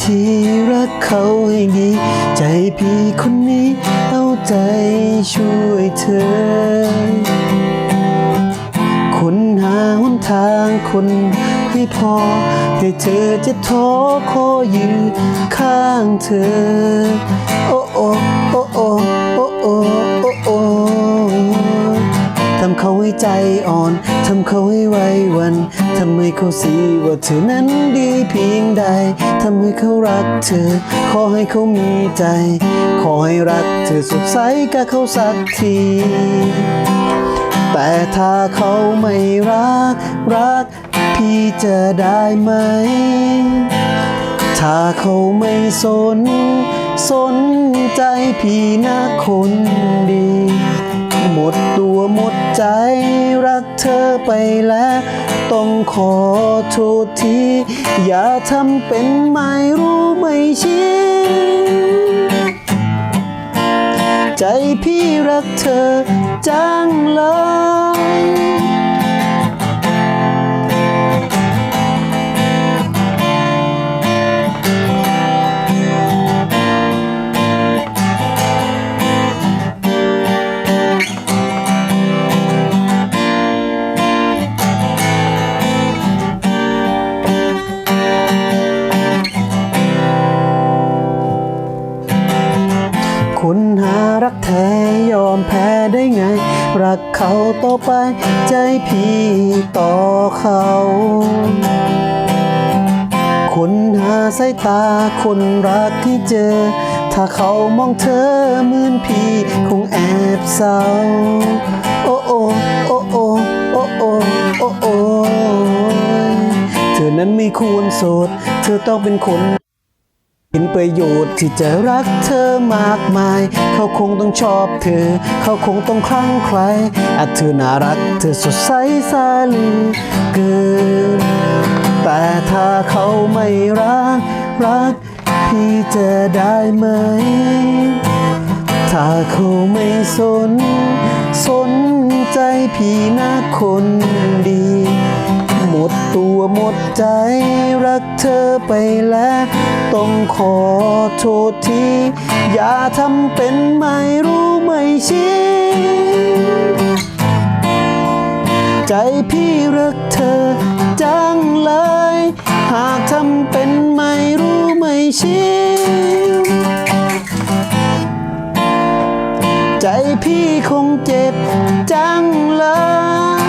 ธีรักเขาให้ดี ใจพี่คนนี้เอาใจช่วยเธอ คนหาหนทางคนให้พอให้เธอจะท้อขอยืนข้างเธอ ทำเขาให้ไว้วันทำให้เขาสีว่าเธอนั้นดีเพียงใดทำให้เขารักเธอ ขอให้เขามีใจ ขอให้รักเธอสดใสกับเขาสักทีแต่ถ้าเขาไม่รัก รัก พี่จะได้ไหม ถ้าเขาไม่สน สนใจพี่นะคนดี หมดตัวหมดใจรักเธอไปแล้ว ต้องขอโทษที อย่าทำเป็นไม่รู้ไม่ชี้ใจพี่รักเธอจังเลย ได้ไง รักเขาต่อไปใจพี่ต่อเขาคุณหาสายตาคนรักที่เจอ ถ้าเขามองเธอเหมือนพี่คงแอบเศร้าโอ้โอ้โอ้โอ้โอ้โอ้โอ้โอ้เธอนั้นไม่ควรโสด เธอต้องเป็นคน เห็นประโยชน์ที่จะรักเธอมากมาย เขาคงต้องชอบเธอ เขาคงต้องคลั่งใครอาจเธอน่ารักเธอสดใสสาลือเกิน แต่ถ้าเขาไม่รัก รักพี่จะได้ไหม ถ้าเขาไม่สน สนใจพี่นะคนดีหมดตัวหมดใจรักเธอไปแล้ว ต้องขอโทษที อย่าทำเป็นไม่รู้ไม่ชี้ใจพี่รักเธอจังเลย หากทำเป็นไม่รู้ไม่ชี้ใจพี่คงเจ็บจังเลย